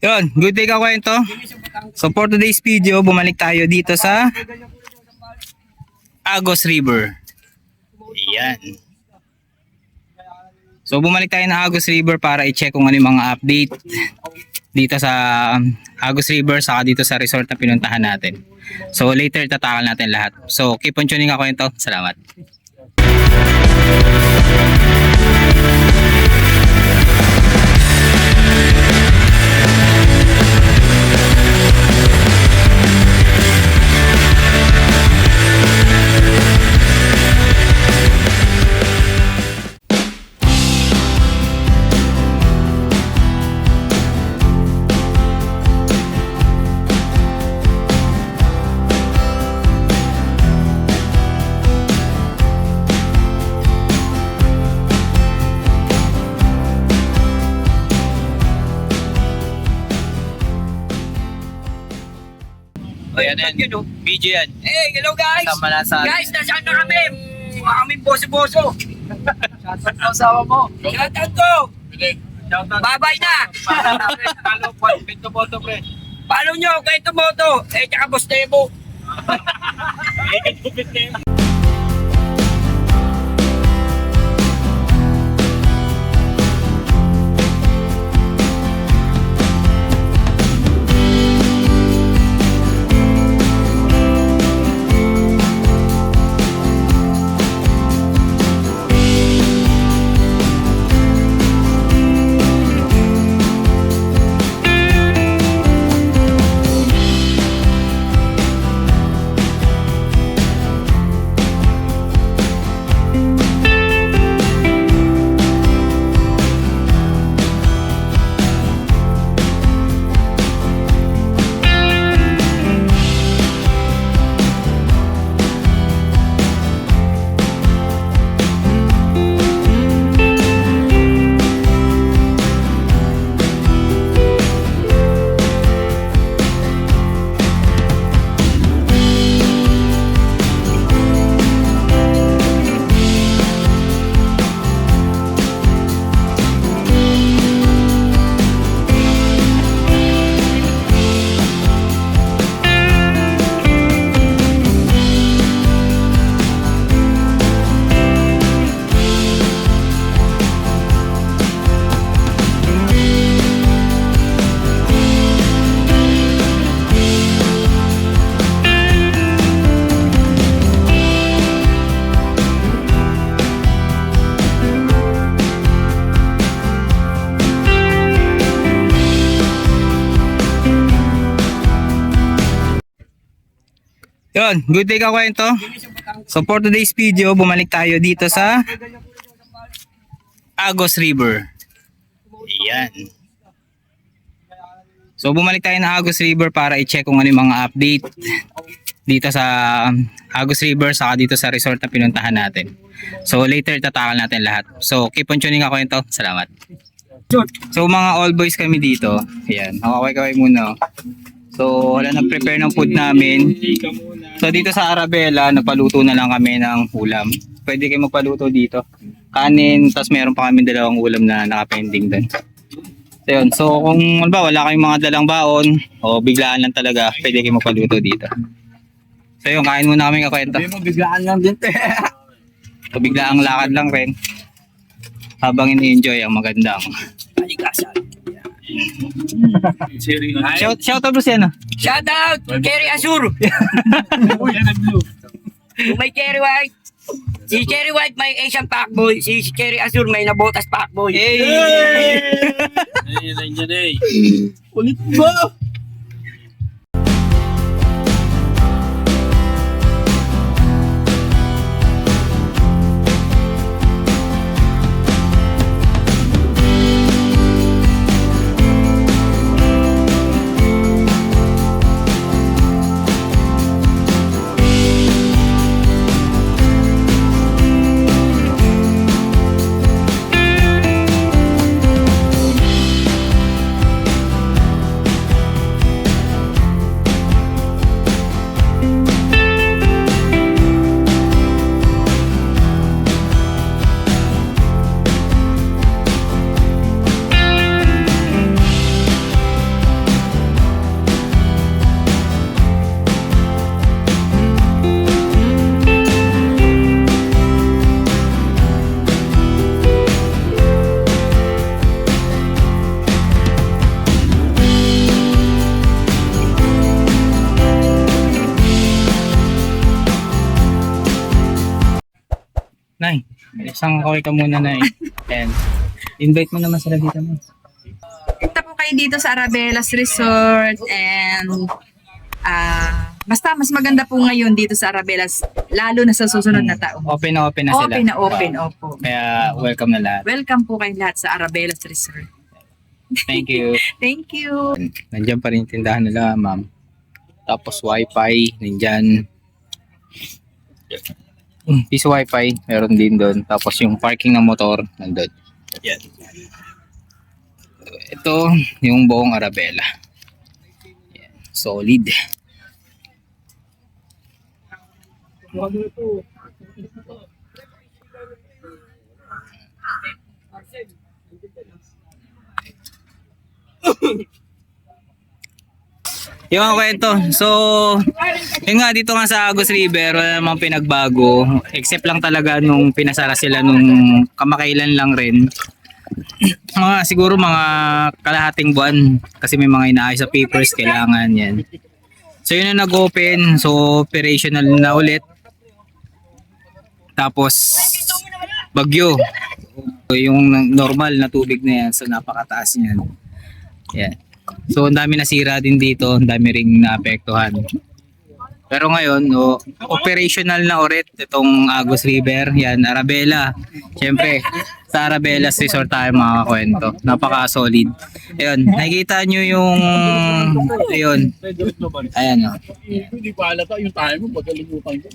Yun, good day ka kwento. So for today's video, bumalik tayo dito sa Agos River. Ayan. So bumalik tayo na Agos River para i-check kung ano yung mga update dito sa um, Agos River saka dito sa resort na pinuntahan natin. So later tatakal natin lahat. So keep on tuning ako kwento. Salamat. Ayan yan. Video yan. Hey, hello guys! Kasama na sa... Guys, nasaan na kami? Mukha kaming boso-boso. Asawa mo. Shoutout ko! Babay na! Talo po, pinto boto pre. Follow nyo, kwento mo to. Eh, tsaka Boss Tebo. Yun, good day ka kwento. So for today's video, bumalik tayo dito sa Agos River. Ayan. So bumalik tayo na Agos River para i-check kung ano yung mga update dito sa Agos River saka dito sa resort na pinuntahan natin. So later tatakal natin lahat. So keep on tuning ako kwento. Salamat. So mga all boys kami dito. Ayan, kaway-kaway muna. So wala nang prepare ng food namin. So dito sa Arabella, nagpaluto na lang kami ng ulam. Pwede kayo magpaluto dito. Kanin, tapos meron pa kami dalawang ulam na nakapending doon. So yun, so kung ano ba, wala kayong mga dalang baon, o biglaan lang talaga, pwede kayo magpaluto dito. So yun, kain muna kami kakwento. Hindi mo biglaan lang din te. So biglaang lakad lang rin. Habang ini-enjoy ang magandang. Kalikasan. Shout, shout out mo siya na. Shoutout! Kerry Azur! Kung may Kerry White, si Kerry White may Asian Packboy, si Kerry Azur may nabotas Packboy. Yay! Eh, nandiyan eh. Ulit ba? Nay, isang kaway ka muna, Nay. Ayan. Invite mo naman sila dito, Nay. Punta po kayo dito sa Arabella's Resort and ah basta mas maganda po ngayon dito sa Arabella's lalo na sa susunod na taon. Open na open na sila. Open na open, opo. Kaya welcome na lahat. Welcome po kayo lahat sa Arabella's Resort. Thank you. Thank you. Nandiyan pa rin yung tindahan nila, ma'am. Tapos wifi, nandyan. Hmm, Piece wifi, meron din doon. Tapos yung parking ng motor, nandun. Yan. Ito, yung buong Arabella. Yan. Solid. Yung mga kwento. So, yun nga, dito nga sa Agos River, wala namang pinagbago. Except lang talaga nung pinasara sila nung kamakailan lang rin. mga siguro mga kalahating buwan kasi may mga inaayos sa papers kailangan yan. So yun na nag-open, so operational na ulit. Tapos bagyo. So, yung normal na tubig na yan, so napakataas niyan. Yan. So ang dami nasira din dito, ang dami ring naapektuhan. Pero ngayon, oh, operational na ulit itong Agos River. Yan, Arabella. Siyempre, sa Arabella's Resort tayo mga kwento. Napaka-solid. Ayun, nakikita nyo yung... Ayun. Ayan, oh. Hindi pa halata yung tayo mo, pagkalimutan ko.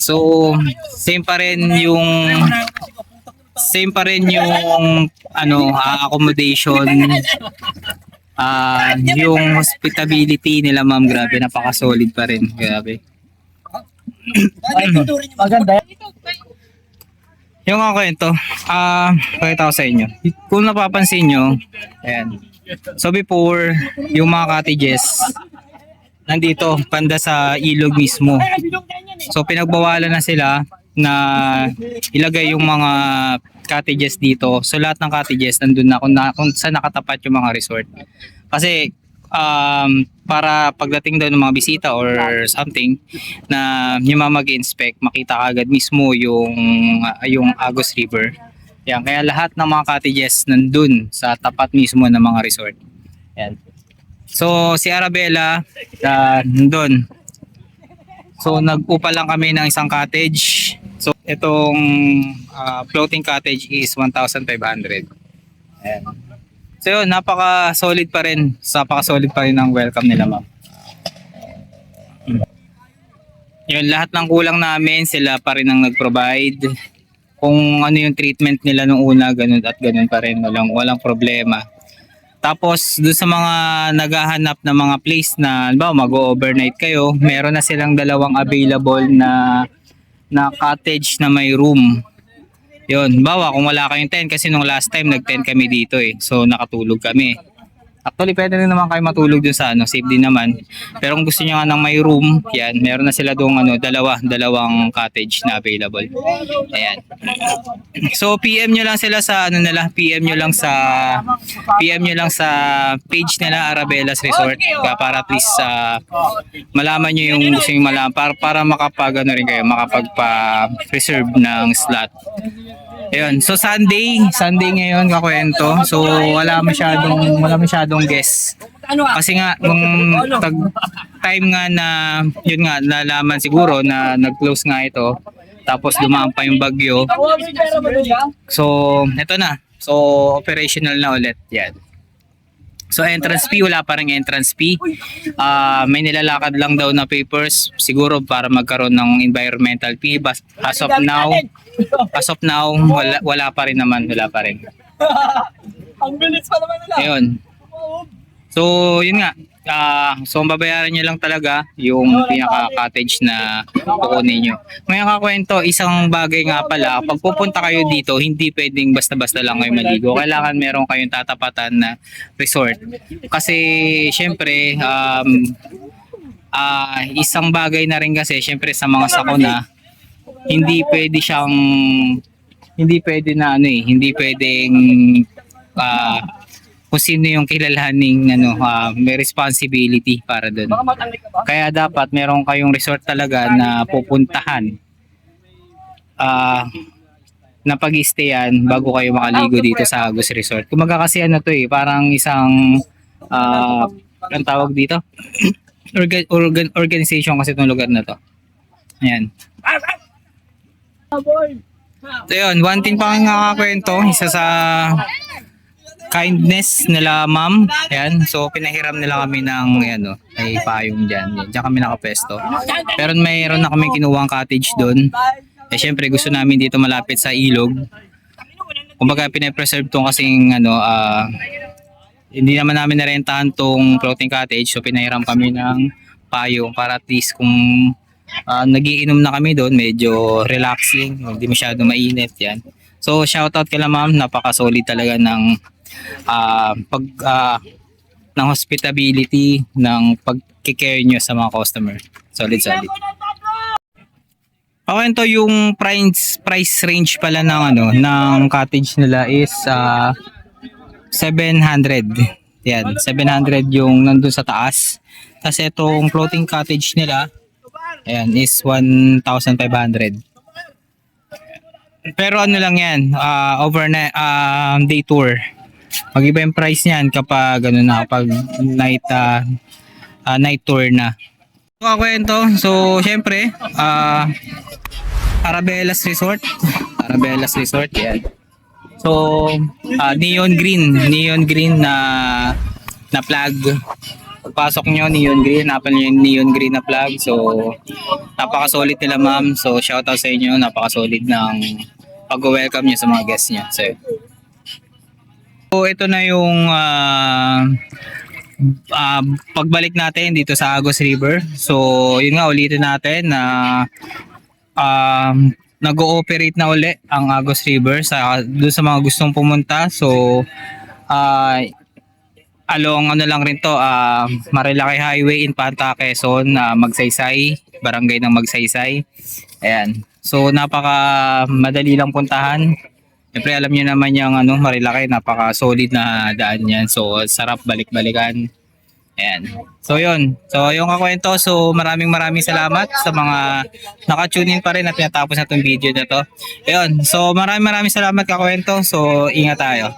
So, same pa rin yung same pa rin yung ano, accommodation ah yung hospitality nila ma'am grabe napaka-solid pa rin. Grabe. Maganda. yung ako kwento ah pakita ko sa inyo. Kung napapansin nyo ayan. So before yung mga cottages nandito banda sa ilog mismo. So pinagbawalan na sila na ilagay yung mga cottages dito. So lahat ng cottages nandun na kung, na, kung saan nakatapat yung mga resort. Kasi um, para pagdating daw ng mga bisita or something na yung mga mag-inspect, makita agad mismo yung yung Agos River. Yan, kaya lahat ng mga cottages nandun sa tapat mismo ng mga resort. Yan. So si Arabella, uh, nandun, So nag-upa lang kami ng isang cottage. So itong ah, floating cottage is 1,500. Ayan. So yun, napaka-solid pa rin. Napaka-solid pa rin ng welcome nila ma'am. Hmm. Yun, lahat ng kulang namin, sila pa rin ang nag-provide. Kung ano yung treatment nila nung una, ganun at ganun pa rin. Walang, walang problema. Tapos doon sa mga naghahanap ng mga place na ba mag-overnight kayo, meron na silang dalawang available na na cottage na may room. 'Yon, bawa kung wala kayong tent kasi nung last time nag-tent kami dito eh. So nakatulog kami. Actually, pwede rin naman kayo matulog dun sa ano, safe din naman. Pero kung gusto niyo nga ng may room, yan, meron na sila doong ano, dalawa, dalawang cottage na available. Ayan. So PM nyo lang sila sa ano nila, PM nyo lang sa PM nyo lang sa page nila Arabella's Resort para at least sa malaman nyo yung gusto nyo malaman para, para makapag ano rin kayo, makapagpa-reserve ng slot. Ayun, so Sunday, Sunday ngayon kakwento. So wala masyadong wala masyadong guests. Kasi nga nung tag, time nga na yun nga nalaman siguro na nag-close nga ito. Tapos dumaan pa yung bagyo. So, eto na. So, operational na ulit. Yan. So, entrance fee, wala pa rin entrance fee. Ah, may nilalakad lang daw na papers, siguro para magkaroon ng environmental fee. But as of now, as of now, wala, wala pa rin naman, wala pa rin. Ang bilis pa naman nila. Ayun. So, yun nga. Ah, so, babayaran nyo lang talaga yung pinaka-cottage na kukunin nyo. Ngayon kakwento, isang bagay nga pala, pag pupunta kayo dito, hindi pwedeng basta-basta lang kayo maligo. Kailangan meron kayong tatapatan na resort. Kasi, syempre, um, ah, isang bagay na rin kasi, syempre sa mga sakuna, hindi pwede siyang hindi pwede na ano eh, hindi pwedeng ah, kung sino yung kilalaning ano, ah, may responsibility para doon. Kaya dapat meron kayong resort talaga na pupuntahan ah na pag-stayan bago kayo makaligo dito sa Agus Resort. Kumaga kasi ano to eh, parang isang ah ang tawag dito? Organ, organ, organization kasi itong lugar na to. Ayan. So yun, one thing pa nga kwento, isa sa kindness nila ma'am. Ayan, so pinahiram nila kami ng ano, ay payong dyan. Yan, Diyan kami nakapesto. Pero mayroon na kami kinuwang cottage doon. Eh syempre gusto namin dito malapit sa ilog. Kumbaga pinapreserve tong kasing ano, ah, hindi naman namin narentahan tong floating cottage so pinahiram kami ng payong para at least kung ah, nagiinom na kami doon medyo relaxing hindi masyado mainit yan so shoutout kila ma'am napaka-solid talaga ng ah, pag ah, ng hospitality ng pag-care nyo sa mga customer solid solid Okay, to yung price price range pala ng ano ng cottage nila is ah 700. Yan, 700 yung nandun sa taas. Tapos itong floating cottage nila, ayan, is 1,500. Pero ano lang yan, ah, overnight, ah, day tour. Mag-iba yung price niyan kapag ano na, kapag night, ah, ah, night tour na. So, kwento, so syempre, ah, Arabella's Resort. Arabella's Resort, yan. So, ah, neon green, neon green na na flag. Pagpasok nyo, neon green, napal yung neon green na flag. So, napaka-solid nila ma'am. So, shoutout sa inyo, napaka-solid ng pag-welcome nyo sa mga guests nyo. So, ito na yung ah, ah, pagbalik natin dito sa Agos River. So, yun nga, ulitin natin na um, nag-ooperate na uli ang Agos River sa doon sa mga gustong pumunta. So ah along ano lang rin to, ah Marilaki Highway in Panta, Quezon, ah, Magsaysay, barangay ng Magsaysay. Ayan. So napaka madali lang puntahan. Siyempre alam niyo naman yung ano, Marilaki, napaka solid na daan yan. So sarap balik-balikan. Ayan. So yun. So yung kakwento. So maraming maraming salamat sa mga naka-tune in pa rin at natapos na itong video na to. Ayun. So maraming maraming salamat kakwento. So ingat tayo.